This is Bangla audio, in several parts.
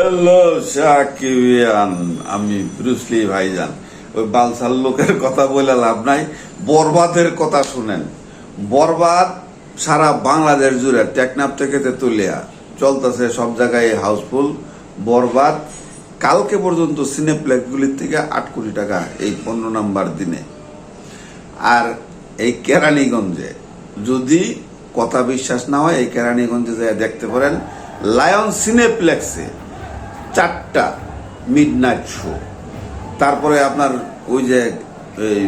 হ্যালো শাকিবিয়ান আমি ব্রুসলি ভাইজান। ওই বালসাল লোকের কথা বলে লাভ নাই, বরবাদের কথা শুনেন। বরবাদ সারা বাংলাদেশ জুড়ে টেকনাফ থেকে তেতুলিয়া চলতেছে সব জায়গায় হাউসফুল। বরবাদ কালকে পর্যন্ত সিনেপ্লেক্সগুলির থেকে আট কোটি টাকা এই পনেরো নাম্বার দিনে। আর এই কেরানীগঞ্জে যদি কথা বিশ্বাস না হয়, এই কেরানীগঞ্জে যায় দেখতে পারেন লায়ন সিনেপ্লেক্সে চারটা মিড নাইট শো তারপরে আপনার ওই যে, এই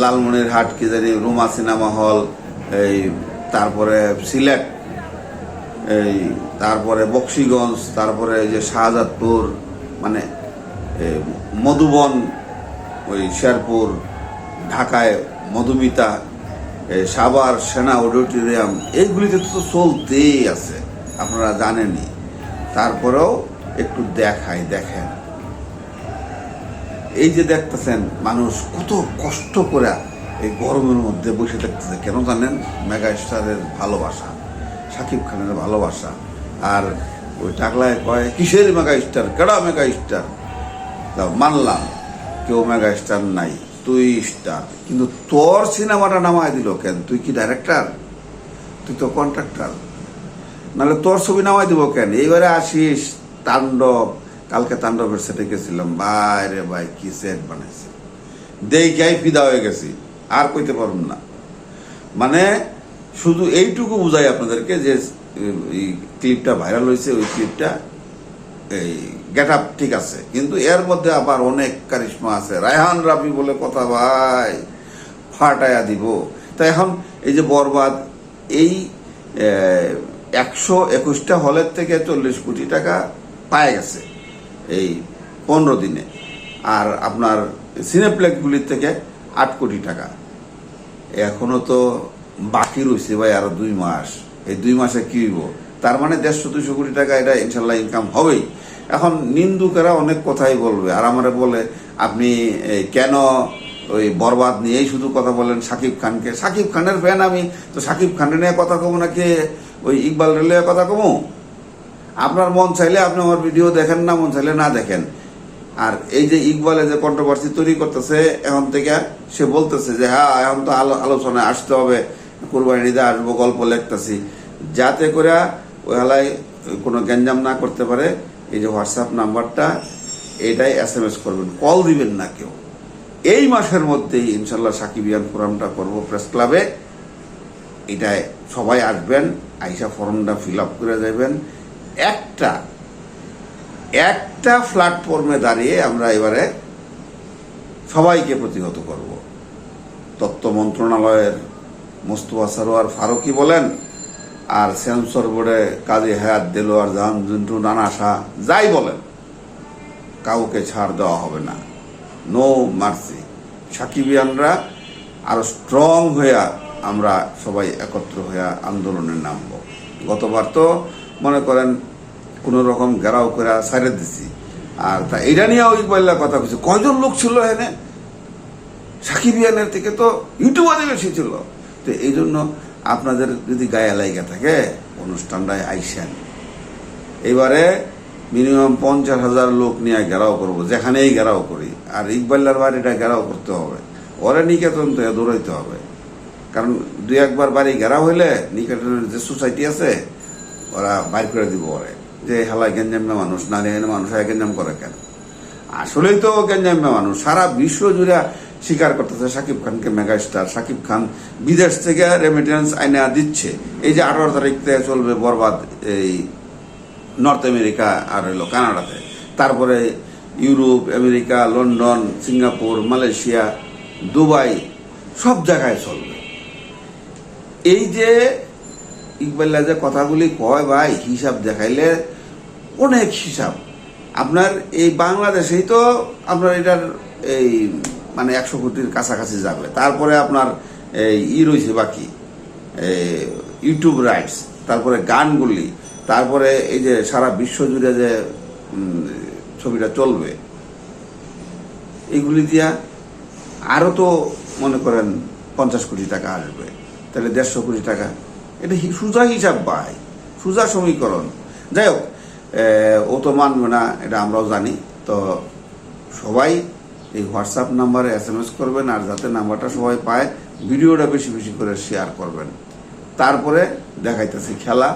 লালমনির হাট, কি জানি, রুমা সিনেমা হল, এই তারপরে সিলেট, এই তারপরে বক্সিগঞ্জ, তারপরে যে শাহজাদপুর মানে মধুবন, ওই শেরপুর, ঢাকায় মধুমিতা সাভার, সেনা, অডিটোরিয়াম, এইগুলিতে তো চলতেই আছে, আপনারা জানেনই। তারপরেও একটু দেখাই, দেখেন। এই যে দেখতেছেন, মানুষ কত কষ্ট করে এই গরমের মধ্যে বসে দেখতেছে কেন জানেন? মেগা স্টারের ভালোবাসা, সাকিব খানের ভালোবাসা। আর ওই টাকলায় কয়, কিসের মেগা স্টার কেডা মেগা স্টার তা মানলাম, কেউ মেগা স্টার নাই, তুই স্টার। কিন্তু তোর সিনেমাটা নামায় দিল কেন? তুই কি ডাইরেক্টর? তুই তো কন্ট্রাক্টর। নাহলে তোর ছবি নামাই দিব কেন? এইবারে আসিস তাণ্ডব, কালকে তাণ্ডবের সেটে গেছিলাম। ভাই রে ভাই, কি সেট বানাইছে? দেখাই ফিদা হয়ে গেছি, আর কইতে পারুন না। মানে শুধু এইটুকু বুঝাই আপনাদেরকে যে, এই ক্লিপটা ভাইরাল হয়েছে ওই ক্লিপটা এই গেট আপ ঠিক আছে। কিন্তু এর মধ্যে আবার অনেক কারিশ্মা আছে। রায়হান রাফি বলে কথা, ভাই, ফাটায়া দিব। তাই এখন এই যে বরবাদ, এই একশো একুশটা হলের থেকে চল্লিশ কোটি টাকা পায় গেছে এই পনেরো দিনে। আর আপনার সিনেপ্লেক্সগুলির থেকে আট কোটি টাকা। এখনও তো বাকি রয়েছে ভাই আরও দুই মাস। এই দুই মাসে কি হইব? তার মানে দেড়শো, দুইশো কোটি টাকা এটা ইনশাল্লাহ ইনকাম হবেই। এখন নিন্দুকেরা অনেক কথাই বলবে। আর আমারে বলে, আপনি কেন ওই বরবাদ নিয়েই শুধু কথা বলেন সাকিব খানকে? সাকিব খানের ফ্যান আমি, তো সাকিব খানের নিয়ে কথা কমো নাকি ওই ইকবাল রেলে কথা কমো? আপনার মন চাইলে আপনি আমার ভিডিও দেখেন না, মন চাইলে না দেখেন। আর এই যে ইকবালে যে কন্ট্রোভার্সি তৈরি করতেছে, এখন থেকে সে বলতেছে যে হ্যাঁ এখন তো আলো আলোচনায় আসতে হবে কোরবানি ঈদে আসব, গল্প লিখতেছি। যাতে করে ওই হালায় কোনো গ্যাঞ্জাম না করতে পারে, এই যে হোয়াটসঅ্যাপ নাম্বারটা, এটাই এস এম এস করবেন কল দিবেন না কেউ। এই মাসের মধ্যেই ইনশাল্লাহ সাকিবিয়ান ফোরামটা করব প্রেস ক্লাবে এটায় সবাই আসবেন, আইসা ফর্মটা ফিল আপ করে যাবেন একটা একটা প্ল্যাটফর্মে দাঁড়িয়ে আমরা এবারে সবাইকে প্রতিহত করব। তত্ত্ব মন্ত্রণালয়ের মোস্তফা সরোয়ার ফারুকি বলেন, আর সেন্সর বোর্ডে কাজী হায়াত দেলোয়ার, জাহান জুন্টু, নানা শাহ, যাই বলেন, কাউকে ছাড় দেওয়া হবে না। নো মার্সি সাকিবিয়ানরা আরও স্ট্রং হইয়া আমরা সবাই একত্র হইয়া আন্দোলনে নামব। গতবার তো মনে করেন, কোন রকম ঘেরাও করে সাইরে দিছি। আর তা এটা নিয়ে ওই বললা কথা কইছে, কয়জন লোক ছিল এখানে? সাকিবিয়ানের থেকে তো ইউটিউবারে বেশি ছিল। তো এই জন্য আপনাদের যদি গায়ে লাইগা থাকে, অনুষ্ঠানটায় আইসেন। এবারে মিনিমাম পঞ্চাশ হাজার লোক নিয়ে ঘেরাও করব, যেখানেই ঘেরাও করি। আর ইকবাল্লার বাড়িটা ঘেরাও করতে হবে। ওরা নিকেতন তো দৌড়াইতে হবে। কারণ দুই একবার বাড়ি ঘেরাও হইলে নিকেতনের যে সোসাইটি আছে ওরা বাইর করে দিব ওরে। যে হেলা গেঞ্জামে মানুষ, না এনে মানুষ গেঞ্জাম করে কেন? আসলেই তো গেঞ্জামে মানুষ। সারা বিশ্ব জুড়ে স্বীকার করতেছে সাকিব খানকে মেগা স্টার সাকিব খান বিদেশ থেকে রেমিটেন্স আইনা দিচ্ছে। এই যে আঠারো তারিখ থেকে চলবে বরবাদ এই নর্থ আমেরিকা আর হইল কানাডাতে। তারপরে Europe, America, London, Singapore, Malaysia, Dubai সব জায়গায় চলবে। এই যে ইকবাল্লা যে কথাগুলি কয় ভাই, হিসাব দেখাইলে অনেক হিসাব। আপনার এই বাংলাদেশেই তো আপনার এটার এই মানে একশো কোটির কাছাকাছি যাবে। তারপরে আপনার এই ই রয়েছে বাকি ইউটিউব রাইটস তারপরে গানগুলি, তারপরে এই যে সারা বিশ্ব জুড়ে যে ছবিটা চলবে এইগুলি দিয়া আরও তো মনে করেন পঞ্চাশ কোটি টাকা আসবে, তাহলে দেড়শো কোটি টাকা এটা সোজা হিসাব পায় সোজা সমীকরণ। যাই হোক ও তো মানবে না, এটা আমরাও জানি। তো সবাই এই হোয়াটসঅ্যাপ নাম্বারে এস এম এস করবেন আর যাতে নাম্বারটা সবাই পায়, ভিডিওটা বেশি বেশি করে শেয়ার করবেন। তারপরে দেখাইতেছি খেলা,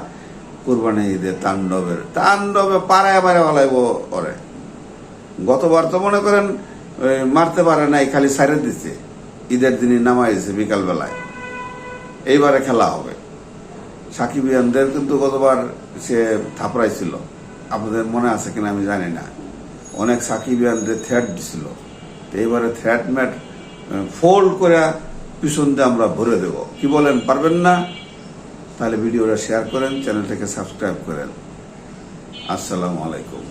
কোরবানি ঈদের তাণ্ডবের। তাণ্ডবে পাড়ায় পাড়ায় বলাইব ওরে। গতবার তো মনে করেন মারতে পারে নাই, খালি সাইরে দিচ্ছে ঈদের দিনই নামাইছে বিকাল বেলায় এইবারে খেলা হবে। সাকিব ইয়ানদের কিন্তু গতবার সে থাপড়াইছিল। আপনাদের মনে আছে কিনা আমি জানি না। অনেক সাকিব ইয়ানদের থ্রেট দিছিল। তো এইবারে থ্রেট ম্যাট ফোল্ড করে পিছন দিয়ে আমরা ভরে দেব। কি বলেন, পারবেন না? তাহলে ভিডিওটা শেয়ার করেন চ্যানেলটাকে সাবস্ক্রাইব করেন। আসসালামু আলাইকুম।